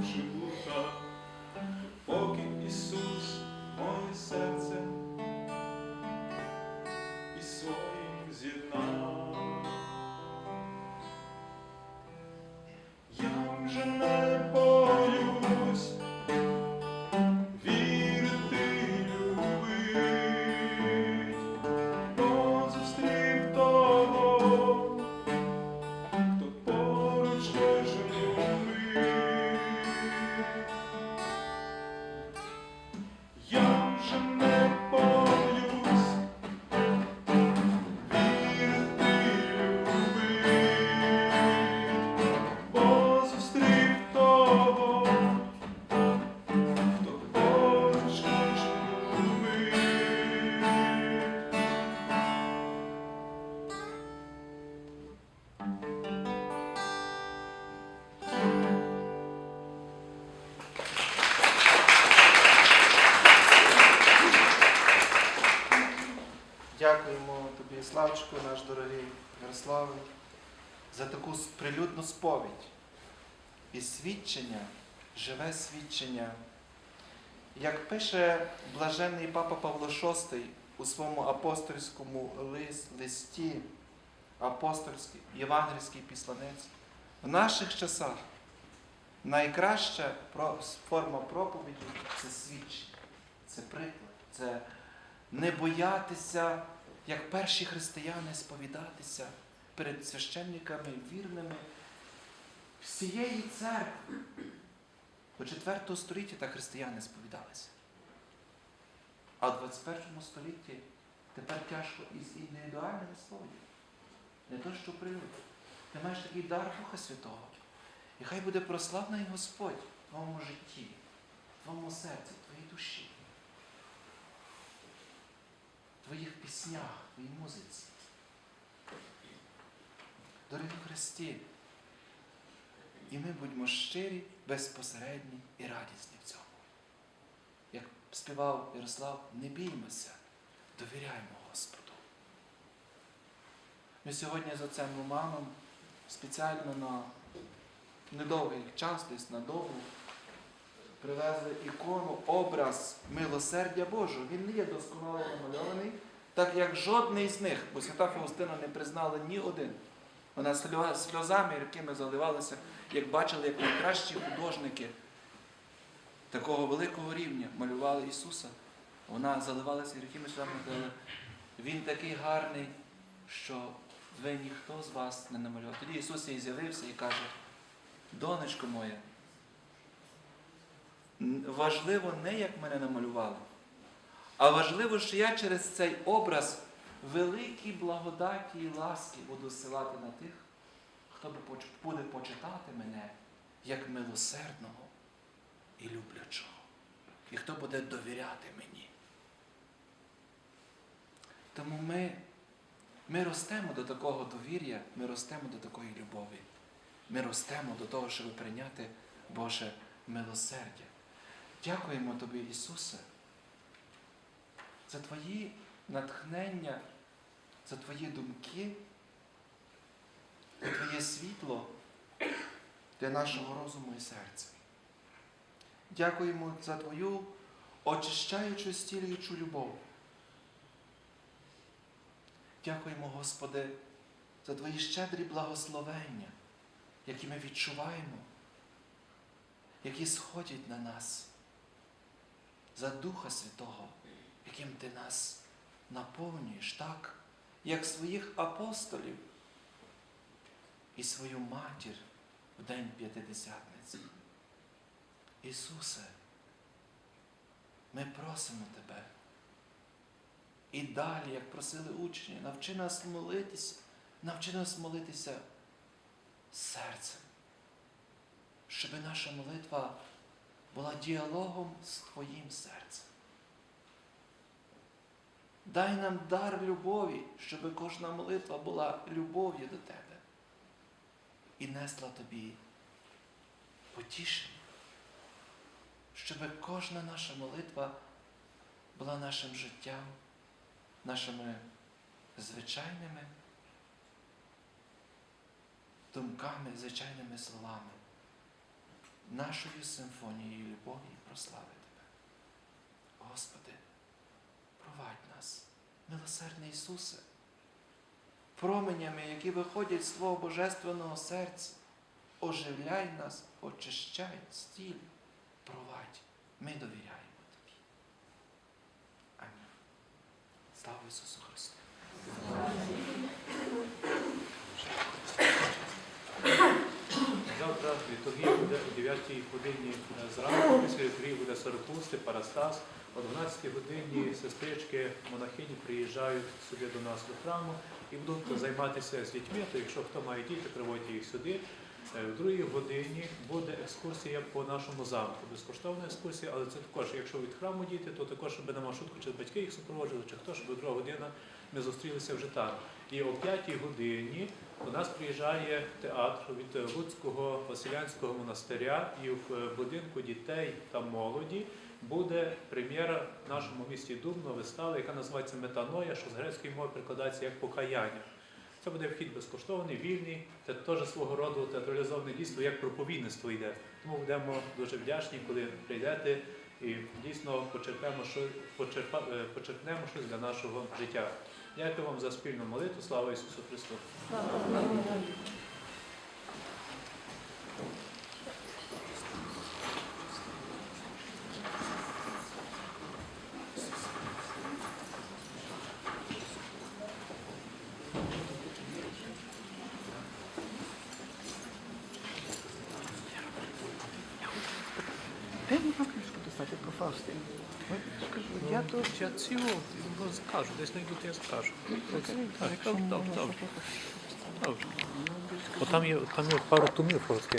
longe. Дякуємо тобі, Славчику, наш дорогий Ярославе, за таку прилюдну сповідь і свідчення, живе свідчення. Як пише блажений папа Павло VI у своєму апостольському листі, апостольський, євангельський післанець, в наших часах найкраща форма проповіді це свідчення, це приклад, це не боятися, як перші християни, сповідатися перед священниками вірними всієї церкви. До 4 століття так християни сповідалися. А в 21 столітті тепер тяжко із індивідуальними словами. Не то, що прилюд. Ти маєш такий дар Духа Святого. І хай буде прославлений Господь в твоєму житті, в твоєму серці, в твоїй душі, в твоїх піснях, в твоїй музиці. Дорогі Христі, і ми будьмо щирі, безпосередні і радісні в цьому. Як співав Ярослав, не біймося, довіряймо Господу. Ми сьогодні з отцем Романом спеціально на недовгий час, десь на довгу, привезли ікону, образ милосердя Божого. Він не є досконало намальований, так як жодний з них, бо свята Фаустина не признала ні один. Вона сльо- сльозами, якими заливалася, як бачили, як найкращі художники такого великого рівня малювали Ісуса. Вона заливалася гріхими сльозами, Він такий гарний, що ви ніхто з вас не намалював. Тоді Ісус їй з'явився і каже, донечко моя, важливо не як мене намалювали, а важливо, що я через цей образ великій благодаті і ласки буду силати на тих, хто буде почитати мене як милосердного і люблячого. І хто буде довіряти мені. Тому ми, ми ростемо до такого довір'я, ми ростемо до такої любові. Ми ростемо до того, щоб прийняти Боже милосердя. Дякуємо Тобі, Ісусе, за Твої натхнення, за Твої думки, за Твоє світло для нашого розуму і серця. Дякуємо за Твою очищаючу, стілюючу любов. Дякуємо, Господи, за Твої щедрі благословення, які ми відчуваємо, які сходять на нас, за Духа Святого, яким Ти нас наповнюєш так, як своїх апостолів і свою матір в День П'ятидесятниці. Ісусе, ми просимо Тебе. І далі, як просили учні, навчи нас молитися, навчи нас молитися серцем, щоб наша молитва була діалогом з Твоїм серцем. Дай нам дар любові, щоб кожна молитва була любов'ю до Тебе і несла Тобі потішення, щоб кожна наша молитва була нашим життям, нашими звичайними думками, звичайними словами, нашою симфонією любові і прослави Тебе. Господи, провадь нас, милосердний Ісусе, променями, які виходять з Твого Божественного серця, оживляй нас, очищай, стіль, провадь. Ми довіряємо Тобі. Амінь. Слава Ісусу Христу! Завтра літургія буде о 9 годині зранку, після літургії буде Сорокусти, Парастас. О 12 годині сестрички, монахині приїжджають сюди до нас до храму і будуть займатися з дітьми. То якщо хто має діти, приводьте їх сюди. Е, В другій годині буде екскурсія по нашому замку. Безкоштовна екскурсія, але це також, якщо від храму діти, то також, щоб на маршрутку, чи батьки їх супроводжували, чи хто, щоб друга година ми зустрілися вже там. І о 5 годині До нас приїжджає театр від Луцького Василянського монастиря і в е, будинку дітей та молоді буде прем'єра в нашому місті Дубно вистави, яка називається Метаноя, що з грецької мови перекладається як покаяння. Це буде вхід безкоштовний, вільний, це теж свого роду театралізоване дійство, як проповідництво йде. Тому будемо дуже вдячні, коли прийдете і дійсно почерпнемо, що, почерпа, е, почерпнемо щось для нашого життя. Дякую вам за спільну молитву. Слава Ісусу Христу! Beh, ma capisco che state proposte. Scusato. Iniziativo, non scaso, to jest najgłupiejszy skarż. Tak, dobrze, dobrze. Dobrze. Bo tam, jest paru tłumów polskiego.